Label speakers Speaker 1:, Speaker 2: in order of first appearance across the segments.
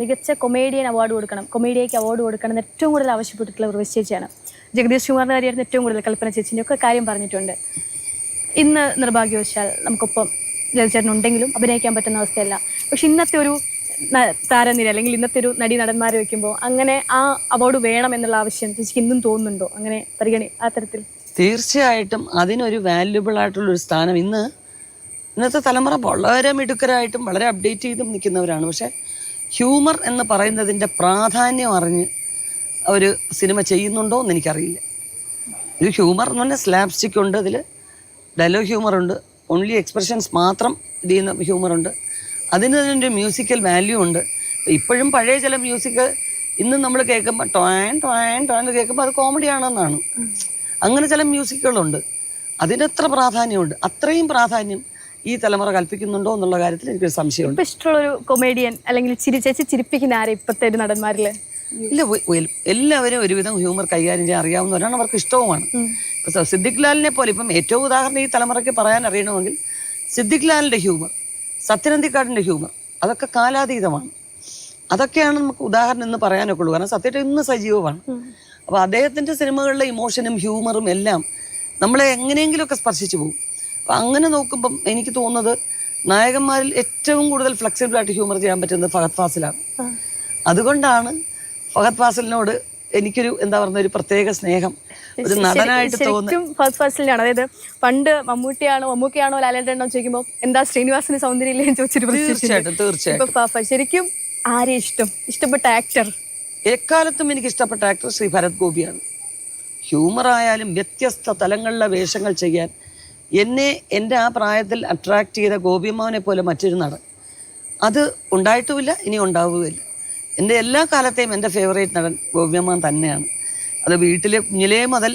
Speaker 1: മികച്ച comedian award കൊടുക്കണം. കൊമേഡിയയ്ക്ക് award കൊടുക്കണം എന്ന് ഏറ്റവും കൂടുതൽ ആവശ്യപ്പെട്ടിട്ടുള്ള ഉർവശി ചേച്ചിയാണ്. ജഗദീഷ് കുമാറിന്റെ കാര്യമായിരുന്നു ഏറ്റവും കൂടുതൽ കൽപ്പന ചേച്ചിന്റെ ഒക്കെ കാര്യം പറഞ്ഞിട്ടുണ്ട്. ഇന്ന് നിർഭാഗ്യവശാൽ നമുക്കൊപ്പം ജലചേട്ടനുണ്ടെങ്കിലും അഭിനയിക്കാൻ പറ്റുന്ന അവസ്ഥയല്ല. പക്ഷെ ഇന്നത്തെ ഒരു താരനിര അല്ലെങ്കിൽ ഇന്നത്തെ ഒരു നടി നടന്മാരെ വെക്കുമ്പോൾ അങ്ങനെ ആ അവാർഡ് വേണം എന്നുള്ള ആവശ്യം ചേച്ചിക്ക് ഇന്നും തോന്നുന്നുണ്ടോ? അങ്ങനെ പരിഗണി ആ തരത്തിൽ.
Speaker 2: തീർച്ചയായിട്ടും അതിനൊരു വാല്യുബിൾ ആയിട്ടുള്ള ഒരു സ്ഥാനം ഇന്ന് ഇന്നത്തെ തലമുറ വളരെ മിടുക്കരായിട്ടും വളരെ അപ്ഡേറ്റ് ചെയ്തും നിൽക്കുന്നവരാണ്. പക്ഷെ ഹ്യൂമർ എന്ന് പറയുന്നതിന്റെ പ്രാധാന്യം അറിഞ്ഞ് അവർ സിനിമ ചെയ്യുന്നുണ്ടോ എന്ന് എനിക്കറിയില്ല. ഒരു ഹ്യൂമർ എന്ന് പറഞ്ഞാൽ സ്ലാപ്സ്റ്റിക് ഉണ്ട് അതിൽ ഡയലോഗ് ഹ്യൂമർ ഉണ്ട്. ഓൺലി എക്സ്പ്രഷൻസ് മാത്രം ഇത് ചെയ്യുന്ന ഹ്യൂമർ ഉണ്ട്. അതിന് തന്നെ ഒരു മ്യൂസിക്കൽ വാല്യൂ ഉണ്ട്. ഇപ്പോഴും പഴയ ചില മ്യൂസിക് ഇന്ന് നമ്മൾ കേൾക്കുമ്പോൾ ടോയൻ ടോയൻ ടോയൻ കേൾക്കുമ്പോൾ അത് കോമഡി ആണെന്നാണ്. അങ്ങനെ ചില മ്യൂസിക്കുകളുണ്ട് അതിനെത്ര പ്രാധാന്യമുണ്ട്? അത്രയും പ്രാധാന്യം ഈ തലമുറ കൽപ്പിക്കുന്നുണ്ടോ എന്നുള്ള കാര്യത്തിൽ എനിക്കൊരു സംശയമുണ്ട്.
Speaker 1: ഇഷ്ടമുള്ളൊരു ഇഷ്ടമുള്ള ഒരു കൊമേഡിയൻ അല്ലെങ്കിൽ ചിരിച്ചേച്ചി ചിരിപ്പിക്കുന്ന ആരെ ഇപ്പോഴത്തെ ഒരു നടന്മാരിൽ?
Speaker 2: ഇല്ല എല്ലാവരും ഒരുവിധം ഹ്യൂമർ കൈകാര്യം ചെയ്യാൻ അറിയാവുന്നവരാണ് അവർക്ക് ഇഷ്ടവുമാണ്. ഇപ്പൊ സിദ്ദിഖ് ലാലിനെ പോലെ ഇപ്പം ഏറ്റവും ഉദാഹരണം ഈ തലമുറയ്ക്ക് പറയാൻ അറിയണമെങ്കിൽ സിദ്ദിഖ് ലാലിന്റെ ഹ്യൂമർ സത്യനന്ദിക്കാടിന്റെ ഹ്യൂമർ അതൊക്കെ കാലാതീതമാണ്. അതൊക്കെയാണ് നമുക്ക് ഉദാഹരണം എന്ന് പറയാനൊക്കെ ഉള്ളൂ. കാരണം സത്യത്തെ ഇന്ന് സജീവമാണ്. അപ്പോൾ അദ്ദേഹത്തിന്റെ സിനിമകളിലെ ഇമോഷനും ഹ്യൂമറും എല്ലാം നമ്മളെ എങ്ങനെയെങ്കിലുമൊക്കെ സ്പർശിച്ചു പോകും. അപ്പം അങ്ങനെ നോക്കുമ്പം എനിക്ക് തോന്നുന്നത് നായകന്മാരിൽ ഏറ്റവും കൂടുതൽ ഫ്ലെക്സിബിൾ ആയിട്ട് ഹ്യൂമർ ചെയ്യാൻ പറ്റുന്നത് ഫഹദ് ഫാസിലാണ്. അതുകൊണ്ടാണ് ഫഹദ് ഫാസിലിനോട് എനിക്കൊരു എന്താ പറയുക ഒരു പ്രത്യേക സ്നേഹം ഒരു നടനായിട്ട് തോന്നുന്നു
Speaker 1: അതായത് പണ്ട് മമ്മൂട്ടിയാണോ മമ്മൂക്കയാണോ ലാലേട്ടനോ ചോദിക്കുമ്പോൾ എന്താ ശ്രീനിവാസിന് സൗന്ദര്യം
Speaker 2: തീർച്ചയായിട്ടും തീർച്ചയായിട്ടും.
Speaker 1: ശരിക്കും ആരെ ഇഷ്ടം? ഇഷ്ടപ്പെട്ട ആക്ടർ
Speaker 2: എക്കാലത്തും എനിക്ക് ഇഷ്ടപ്പെട്ട ആക്ടർ ശ്രീ ഭരത് ഗോപിയാണ്. ഹ്യൂമർ ആയാലും വ്യത്യസ്ത തലങ്ങളിലെ വേഷങ്ങൾ ചെയ്യാൻ എന്നെ എന്റെ ആ പ്രായത്തിൽ അട്രാക്ട് ചെയ്ത ഗോപിയമ്മാവനെ പോലെ മറ്റൊരു നടൻ. അത് ഉണ്ടായിട്ടുമില്ല ഇനി ഉണ്ടാവുകയില്ല. എന്റെ എല്ലാ കാലത്തെയും എന്റെ ഫേവറേറ്റ് നടൻ ഗോപിയമ്മ തന്നെയാണ്. അത് വീട്ടിലെ കുഞ്ഞിലേ മുതൽ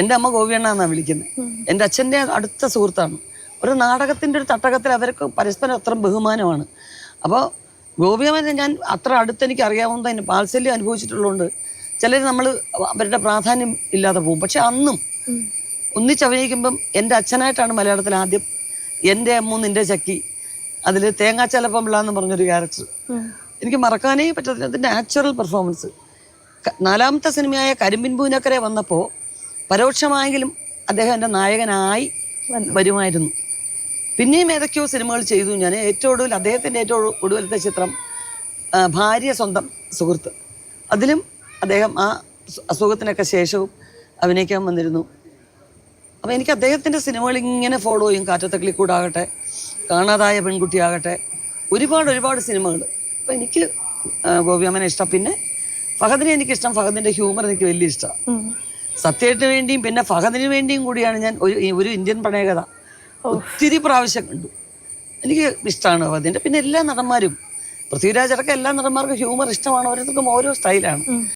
Speaker 2: എന്റെ അമ്മ ഗോപിയണ്ണ എന്നാണ് വിളിക്കുന്നത് എന്റെ അച്ഛന്റെ അടുത്ത സുഹൃത്താണ്. ഒരു നാടകത്തിന്റെ ഒരു തട്ടകത്തിൽ അവർക്ക് പരസ്പരം അത്ര ബഹുമാനമാണ്. അപ്പോൾ ഗോപിയമ്മനെ ഞാൻ അത്ര അടുത്ത് എനിക്ക് അറിയാവുന്ന അതിന് വാത്സല്യം അനുഭവിച്ചിട്ടുള്ളതുകൊണ്ട് ചിലർ നമ്മൾ അവരുടെ പ്രാധാന്യം ഇല്ലാതെ പോകും. പക്ഷെ അന്നും ഒന്നിച്ചഭിനയിക്കുമ്പം എന്റെ അച്ഛനായിട്ടാണ് മലയാളത്തിൽ ആദ്യം എന്റെ അമ്മ നിന്റെ ചക്കി അതിൽ തേങ്ങാച്ചലപ്പം പിള്ള എന്ന് പറഞ്ഞൊരു ക്യാരക്ടർ എനിക്ക് മറക്കാനേ പറ്റത്തില്ല. അത് നാച്ചുറൽ പെർഫോമൻസ് നാലാമത്തെ സിനിമയായ കരിമ്പിൻ പൂനക്കരെ വന്നപ്പോൾ പരോക്ഷമായെങ്കിലും അദ്ദേഹം എന്റെ നായകനായി വരുമായിരുന്നു. പിന്നെയും ഏതൊക്കെയോ സിനിമകൾ ചെയ്തു. ഞാൻ ഏറ്റവും ഒടുവിൽ അദ്ദേഹത്തിന്റെ ഏറ്റവും ഒടുവിലത്തെ ചിത്രം ഭാര്യ സ്വന്തം സുഹൃത്ത്. അതിലും അദ്ദേഹം ആ അസുഖത്തിനൊക്കെ ശേഷവും അഭിനയിക്കാൻ വന്നിരുന്നു. അപ്പോൾ എനിക്ക് അദ്ദേഹത്തിന്റെ സിനിമകൾ ഇങ്ങനെ ഫോളോ ചെയ്യും. കാറ്റത്തക്കിളി കൂടാകട്ടെ കാണാതായ പെൺകുട്ടിയാകട്ടെ ഒരുപാട് ഒരുപാട് സിനിമകൾ അപ്പോൾ എനിക്ക് ഗോപിയമ്മനെ ഇഷ്ടം. പിന്നെ ഫഹദിനെ എനിക്കിഷ്ടം. ഫഹദിന്റെ ഹ്യൂമർ എനിക്ക് വലിയ ഇഷ്ടമാണ്. സത്യത്തിന് വേണ്ടിയും പിന്നെ ഫഹദിന് വേണ്ടിയും കൂടിയാണ് ഞാൻ ഒരു ഒരു ഇന്ത്യൻ പ്രണയകഥ ഒത്തിരി പ്രാവശ്യം കണ്ടു. എനിക്ക് ഇഷ്ടമാണ് ഫഹദിന്റെ പിന്നെ എല്ലാ നടന്മാരും പൃഥ്വിരാജ് അടക്കം എല്ലാ നടന്മാർക്കും ഹ്യൂമർ ഇഷ്ടമാണ്. ഓരോരുത്തർക്കും ഓരോ സ്റ്റൈലാണ്